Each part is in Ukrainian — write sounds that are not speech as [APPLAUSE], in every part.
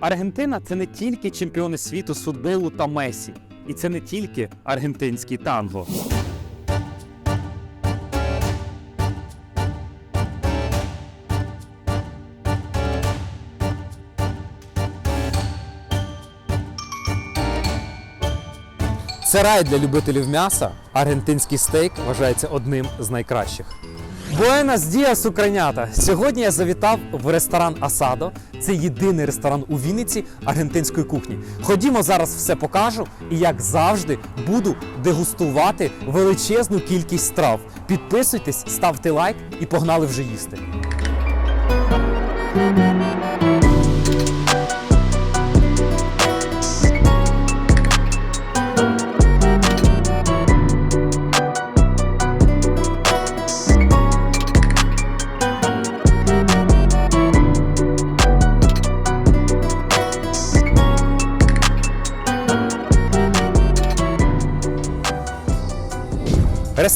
Аргентина це не тільки чемпіони світу з футболу та Месі, і це не тільки аргентинський танго. Це рай для любителів м'яса. Аргентинський стейк вважається одним з найкращих. Буенас діас, українята! Сьогодні я завітав в ресторан Асадо. Це єдиний ресторан у Вінниці аргентинської кухні. Ходімо зараз все покажу і, як завжди, буду дегустувати величезну кількість страв. Підписуйтесь, ставте лайк і погнали вже їсти.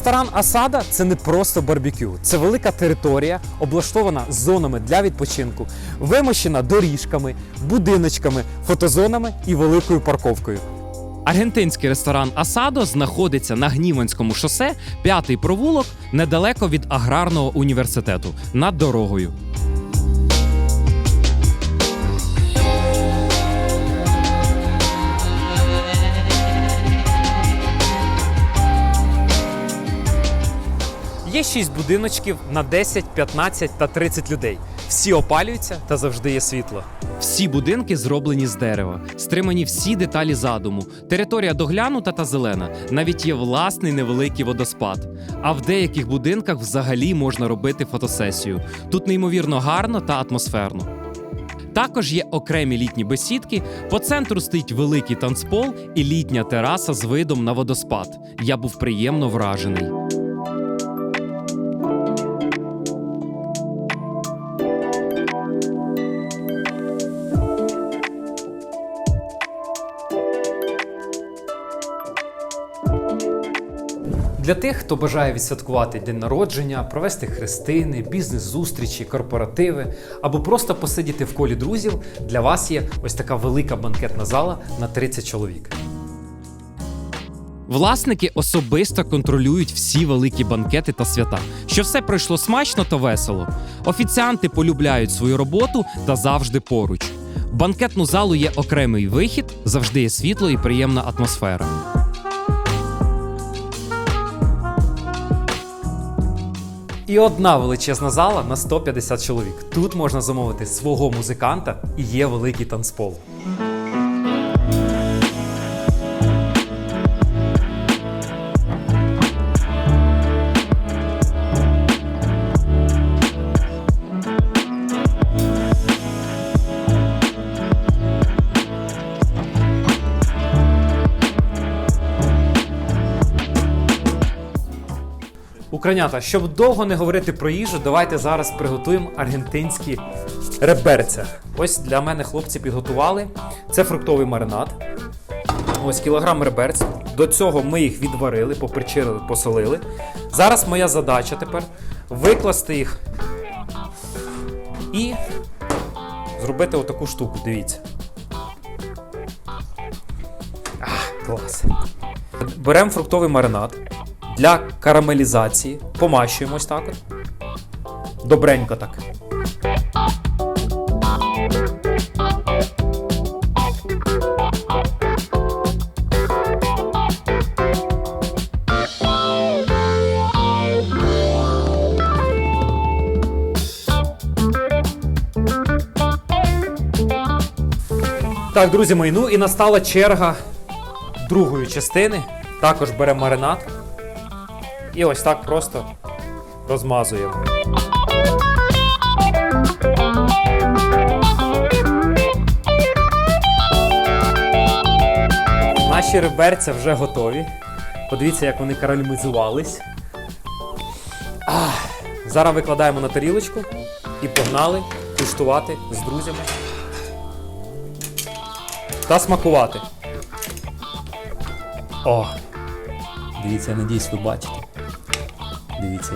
Ресторан Асада це не просто барбекю, це велика територія, облаштована зонами для відпочинку, вимощена доріжками, будиночками, фотозонами і великою парковкою. Аргентинський ресторан Асадо знаходиться на Гніванському шосе, п'ятий провулок, недалеко від аграрного університету над дорогою. Є шість будиночків на 10, 15 та 30 людей. Всі опалюються та завжди є світло. Всі будинки зроблені з дерева, стримані всі деталі задуму. Територія доглянута та зелена. Навіть є власний невеликий водоспад. А в деяких будинках взагалі можна робити фотосесію. Тут неймовірно гарно та атмосферно. Також є окремі літні бесідки. По центру стоїть великий танцпол і літня тераса з видом на водоспад. Я був приємно вражений. Для тих, хто бажає відсвяткувати день народження, провести хрестини, бізнес-зустрічі, корпоративи або просто посидіти в колі друзів, для вас є ось така велика банкетна зала на 30 чоловік. Власники особисто контролюють всі великі банкети та свята, що все пройшло смачно та весело. Офіціанти полюбляють свою роботу та завжди поруч. В банкетну залу є окремий вихід, завжди є світло і приємна атмосфера. І одна величезна зала на 150 чоловік. Тут можна замовити свого музиканта і є великий танцпол. Українята, щоб довго не говорити про їжу, давайте зараз приготуємо аргентинські реберця. Ось для мене хлопці підготували. Це фруктовий маринад. Ось кілограм реберць. До цього ми їх відварили, попричирили, посолили. Зараз моя задача тепер викласти їх і зробити отаку штуку. Дивіться. А, клас. Беремо фруктовий маринад для карамелізації. Помащуємо ось так. Добренько так. Так, друзі мої, ну і настала черга другої частини. Також беремо маринад. І ось так просто розмазуємо. Наші реберця вже готові. Подивіться, як вони карамелізувались. Зараз викладаємо на тарілочку і погнали куштувати з друзями та смакувати. О! Дивіться, я надіюсь, ви бачите. Дивіться.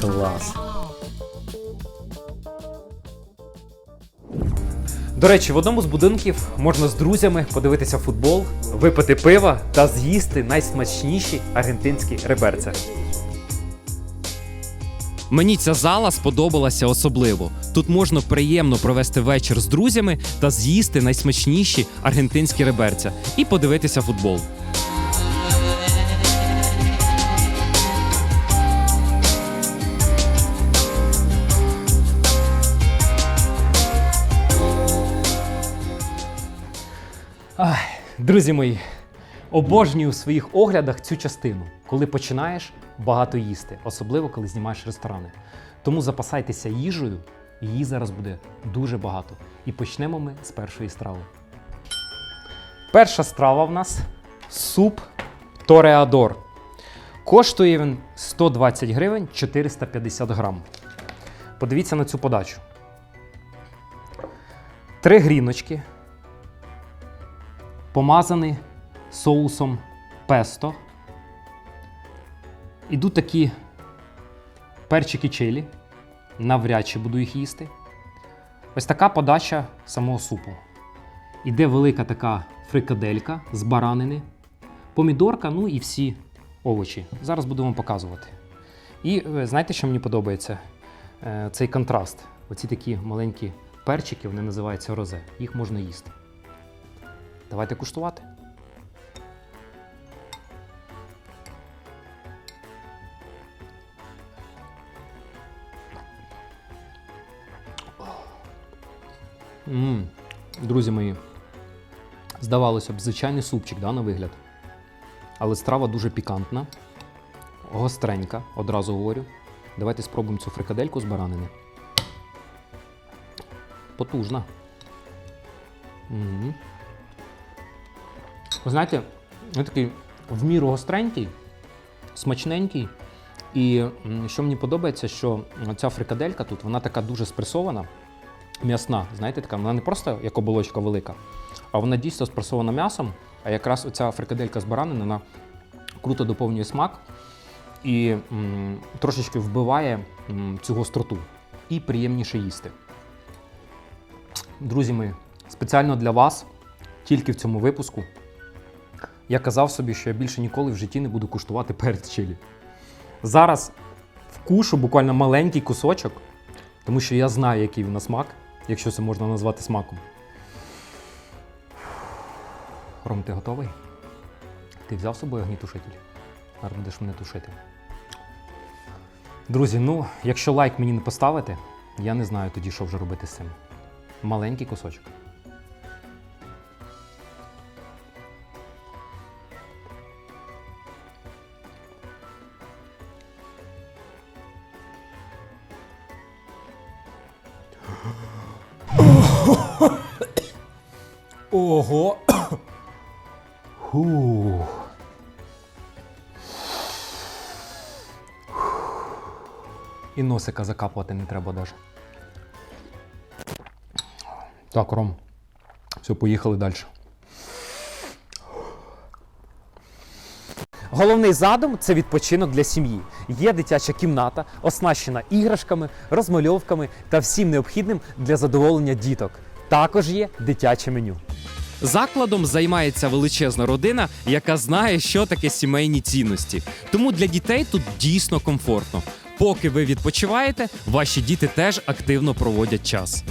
Клас. До речі, в одному з будинків можна з друзями подивитися футбол, випити пива та з'їсти найсмачніші аргентинські реберця. Мені ця зала сподобалася особливо. Тут можна приємно провести вечір з друзями та з'їсти найсмачніші аргентинські реберця і подивитися футбол. Друзі мої, обожнюю в своїх оглядах цю частину, коли починаєш багато їсти, особливо коли знімаєш ресторани. Тому запасайтеся їжею, її зараз буде дуже багато. І почнемо ми з першої страви. Перша страва в нас суп Тореадор. Коштує він 120 гривень 450 грам. Подивіться на цю подачу. Три гріночки, помазаний соусом песто. Ідуть такі перчики чилі. Навряд чи буду їх їсти. Ось така подача самого супу. Іде велика така фрикаделька з баранини, помідорка, ну і всі овочі. Зараз буду вам показувати. І е, знаєте, що мені подобається? Е, Цей контраст. Оці такі маленькі перчики, вони називаються розе. Їх можна їсти. Давайте куштувати. М, Друзі мої, здавалося б, звичайний супчик да, на вигляд. Але страва дуже пікантна, гостренька, одразу говорю. Давайте спробуємо цю фрикадельку з баранини. Потужна. Мгм. Ви знаєте, він такий в міру гостренький, смачненький. І що мені подобається, що ця фрикаделька тут, вона така дуже спресована, м'ясна. Знаєте, така, вона не просто як оболочка велика, а вона дійсно спресована м'ясом. А якраз оця фрикаделька з баранини, вона круто доповнює смак і м, трошечки вбиває м, цю гостроту. І приємніше їсти. Друзі мої, спеціально для вас, тільки в цьому випуску, я казав собі, що я більше ніколи в житті не буду куштувати перець чилі. Зараз вкушу буквально маленький кусочок, тому що я знаю, який він на смак, якщо це можна назвати смаком. Ром, ти готовий? Ти взяв з собою огнітушитель? Зараз будеш мене тушити. Друзі, ну, якщо лайк мені не поставите, я не знаю тоді, що вже робити з цим. Маленький кусочок. Ого. Фух. І носика закапувати не треба навіть. Так, Ром. Все, поїхали далі. Головний задум це відпочинок для сім'ї. Є дитяча кімната, оснащена іграшками, розмальовками та всім необхідним для задоволення діток. Також є дитяче меню. Закладом займається величезна родина, яка знає, що таке сімейні цінності. Тому для дітей тут дійсно комфортно. Поки ви відпочиваєте, ваші діти теж активно проводять час.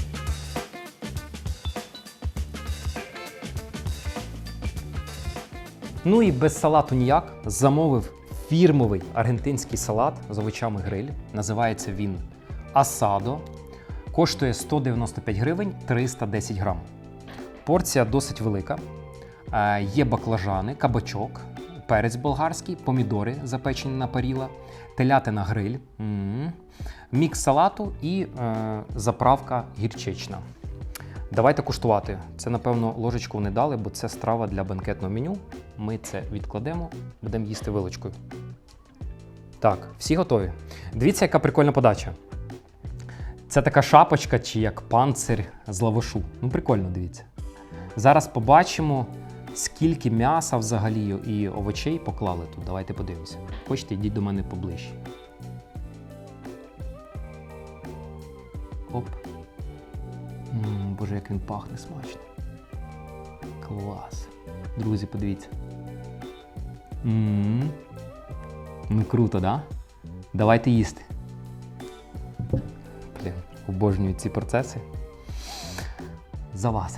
Ну і без салату ніяк замовив фірмовий аргентинський салат з овочами гриль. Називається він Асадо. Коштує 195 гривень 310 грам. Порція досить велика. Е, Є баклажани, кабачок, перець болгарський, помідори запечені на паріла, телятина гриль, мікс салату і е, заправка гірчична. Давайте куштувати. Це, напевно, ложечку не дали, бо це страва для банкетного меню. Ми це відкладемо, будемо їсти вилочкою. Так, всі готові. Дивіться, яка прикольна подача. Це така шапочка чи як панцир з лавашу. Ну, прикольно, дивіться. Зараз побачимо, скільки м'яса взагалі і овочей поклали тут. Давайте подивимося. Хочете, йдіть до мене поближче. Оп. М, Боже, як він пахне смачно. Клас. Друзі, подивіться. м Ну круто, да? Давайте їсти. Блін, обожнюю ці процеси. За вас.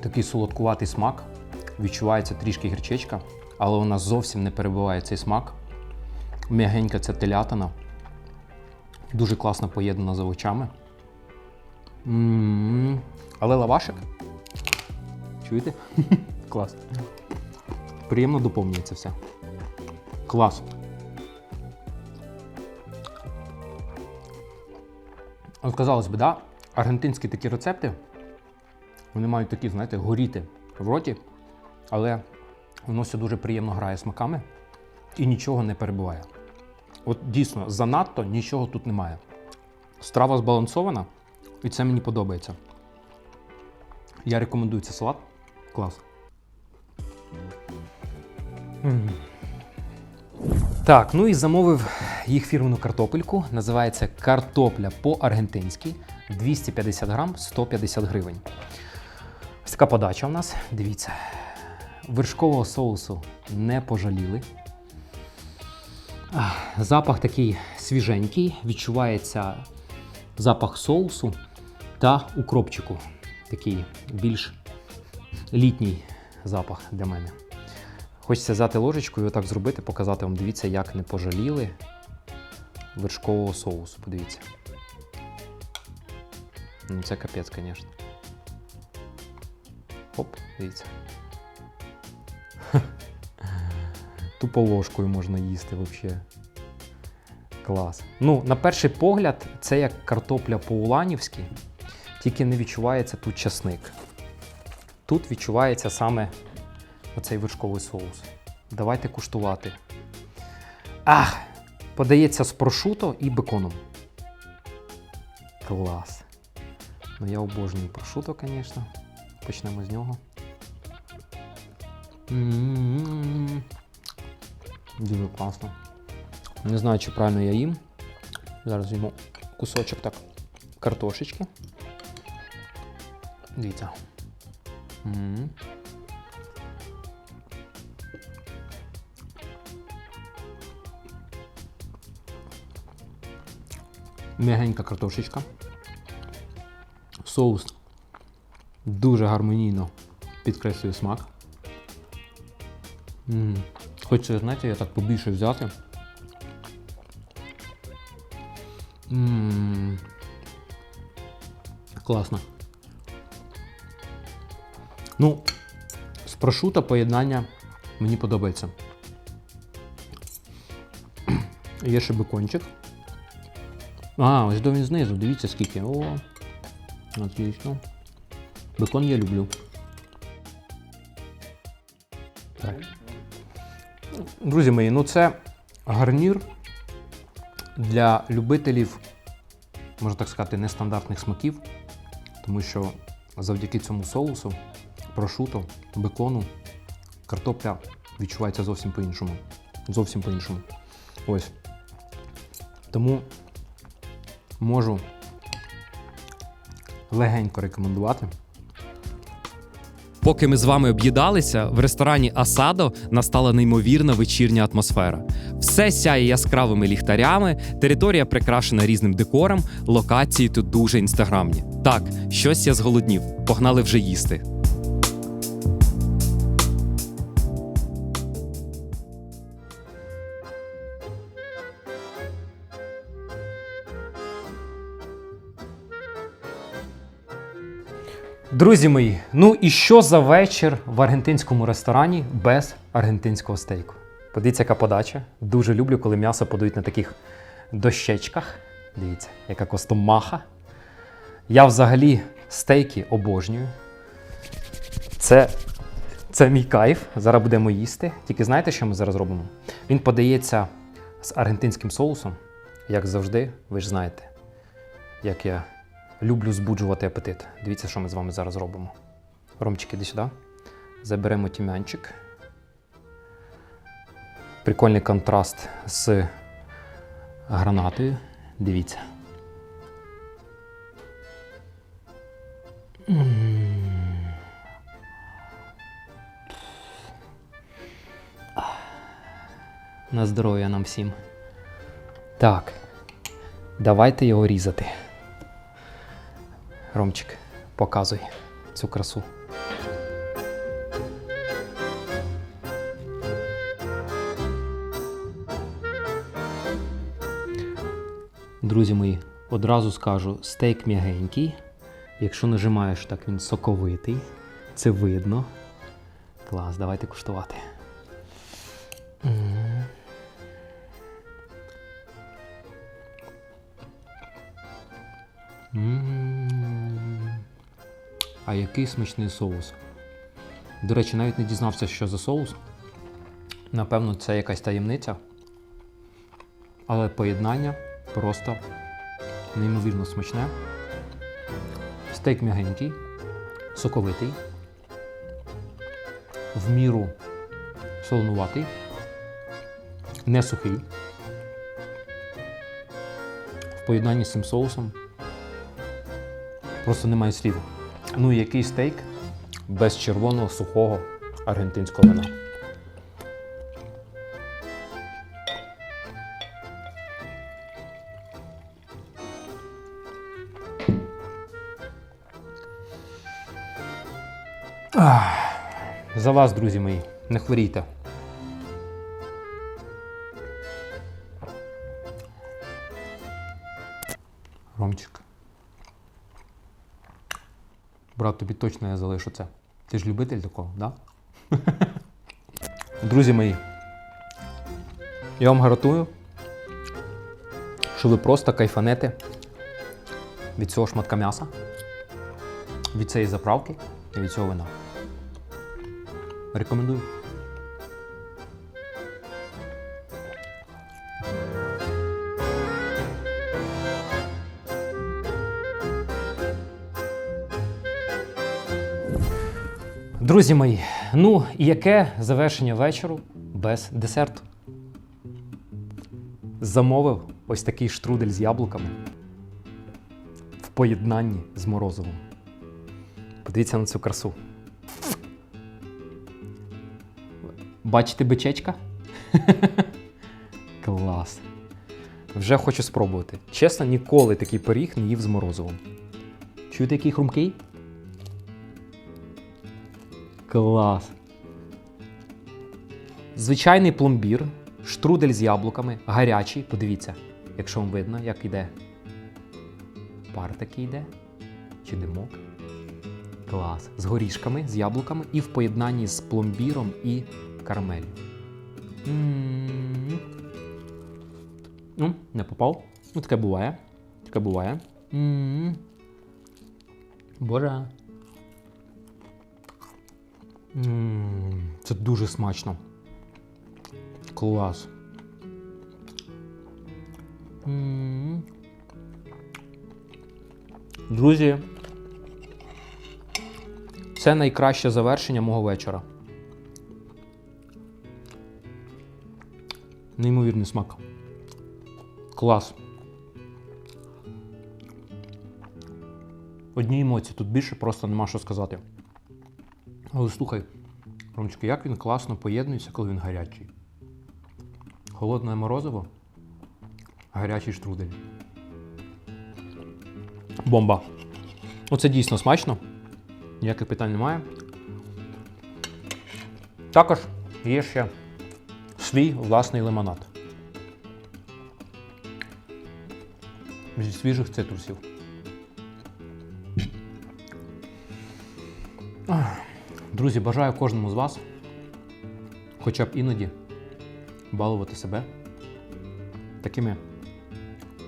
Такий солодкуватий смак. Відчувається трішки гірчичка, але вона зовсім не перебиває цей смак. М'ягенька ця телятина. Дуже класно поєднана з овочами. М, Але лавашик. Чуєте? [LAUGHS] Клас. Приємно доповнюється все. Клас. От казалось би, да, аргентинські такі рецепти, вони мають такі, знаєте, горіти в роті, але воно все дуже приємно грає смаками і нічого не перебуває. От дійсно, занадто нічого тут немає. Страва збалансована, і це мені подобається. Я рекомендую цей салат. Клас. Так, ну і замовив їх фірмену картопельку. Називається картопля по-аргентинськи. 250 грам, 150 гривень. Ось така подача у нас. Дивіться. Вершкового соусу не пожаліли. Запах такий свіженький, відчувається запах соусу та укропчику. Такий більш літній запах для мене. Хочеться взяти ложечку і отак зробити, показати вам, дивіться, як не пожаліли вершкового соусу. Подивіться. Ну, це капець, звісно. Оп, дивіться. [LAUGHS] Тупо ложкою можна їсти взагалі. Клас. Ну, на перший погляд, це як картопля по-уланівськи, тільки не відчувається тут часник. Тут відчувається саме оцей вершковий соус. Давайте куштувати. Ах! Подається з прошуто і беконом. Клас. Ну, я обожнюю прошуто, звісно. Почнемо з нього. Дуже класно. Не знаю, чи правильно я їм. Зараз візьму кусочок так картошечки. Дивіться. М. М'ягенька картошечка. Соус дуже гармонійно підкреслює смак. М. Хочеться, знаєте, я так побільше взяти. М. Класно. Ну, з прошута поєднання мені подобається. Є ще бекончик. А, ось до він знизу, дивіться скільки. О, отлично. Бекон я люблю. Так. Друзі мої, ну це гарнір для любителів, можна так сказати, нестандартних смаків, тому що завдяки цьому соусу, прошуто, бекону, картопля відчувається зовсім по-іншому. Зовсім по-іншому. Ось. Тому можу легенько рекомендувати. Поки ми з вами об'їдалися, в ресторані Асадо настала неймовірна вечірня атмосфера. Все сяє яскравими ліхтарями, територія прикрашена різним декором, локації тут дуже інстаграмні. Так, щось я зголоднів. Погнали вже їсти. Друзі мої, ну і що за вечір в аргентинському ресторані без аргентинського стейку? Подивіться, яка подача. Дуже люблю, коли м'ясо подають на таких дощечках. Дивіться, яка костомаха. Я взагалі стейки обожнюю. Це, це мій кайф. Зараз будемо їсти. Тільки знаєте, що ми зараз робимо? Він подається з аргентинським соусом, як завжди, ви ж знаєте, як я люблю збуджувати апетит. Дивіться, що ми з вами зараз робимо. Ромчик, іди сюди. Заберемо тім'янчик. Прикольний контраст з гранатою. Дивіться. На здоров'я нам всім. Так. Давайте його різати. Ромчик, показуй цю красу. Друзі мої, одразу скажу, стейк м'ягенький. Якщо нажимаєш, так він соковитий. Це видно. Клас, давайте куштувати. А який смачний соус. До речі, навіть не дізнався, що за соус. Напевно, це якась таємниця. Але поєднання просто неймовірно смачне. Стейк м'ягенький, соковитий, в міру солонуватий, не сухий. В поєднанні з цим соусом просто немає слів. Ну і який стейк без червоного сухого аргентинського вина. За вас, друзі мої, не хворійте. Брат, тобі точно я залишу це. Ти ж любитель такого, да? [LAUGHS] Друзі мої, я вам гарантую, що ви просто кайфанете від цього шматка м'яса, від цієї заправки і від цього вина. Рекомендую. Друзі мої, ну яке завершення вечору без десерту? Замовив ось такий штрудель з яблуками в поєднанні з морозивом. Подивіться на цю красу. Бачите бичечка? [LAUGHS] Клас. Вже хочу спробувати. Чесно, ніколи такий пиріг не їв з морозивом. Чуєте, який хрумкий? Клас. Звичайний пломбір, штрудель з яблуками, гарячий. Подивіться, якщо вам видно, як іде. Пар такий йде. Чи димок. Клас. З горішками, з яблуками і в поєднанні з пломбіром і карамелью. М. Ну, не попав. Ну, таке буває. Таке буває. М. Боже. Це дуже смачно. Клас. Друзі, це найкраще завершення мого вечора. Неймовірний смак. Клас. Одні емоції, тут більше просто нема що сказати. Але слухай, Ромчик, як він класно поєднується, коли він гарячий. Холодне морозиво, гарячий штрудель. Бомба. Оце дійсно смачно. Ніяких питань немає. Також є ще свій власний лимонад. Зі свіжих цитрусів. Друзі, бажаю кожному з вас хоча б іноді балувати себе такими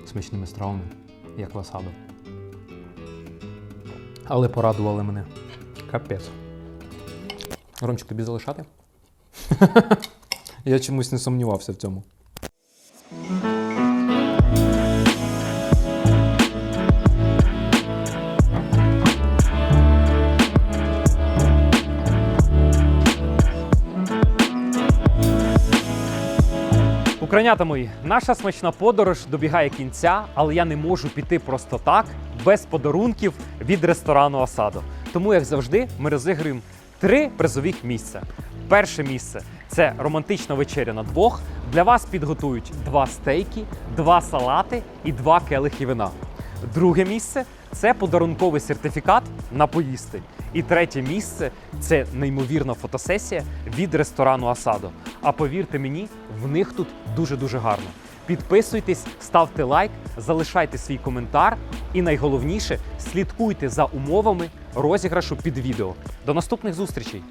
смачними стравами, як васадо. Але порадували мене. Капець. Ромчик, тобі залишати? [LAUGHS] Я чомусь не сумнівався в цьому. Цукранята мої, наша смачна подорож добігає кінця, але я не можу піти просто так, без подарунків від ресторану Асадо. Тому, як завжди, ми розіграємо три призових місця. Перше місце це романтична вечеря на двох. Для вас підготують два стейки, два салати і два келихи вина. Друге місце це подарунковий сертифікат на поїсти. І третє місце це неймовірна фотосесія від ресторану Асадо. А повірте мені, в них тут дуже-дуже гарно. Підписуйтесь, ставте лайк, залишайте свій коментар і найголовніше слідкуйте за умовами розіграшу під відео. До наступних зустрічей!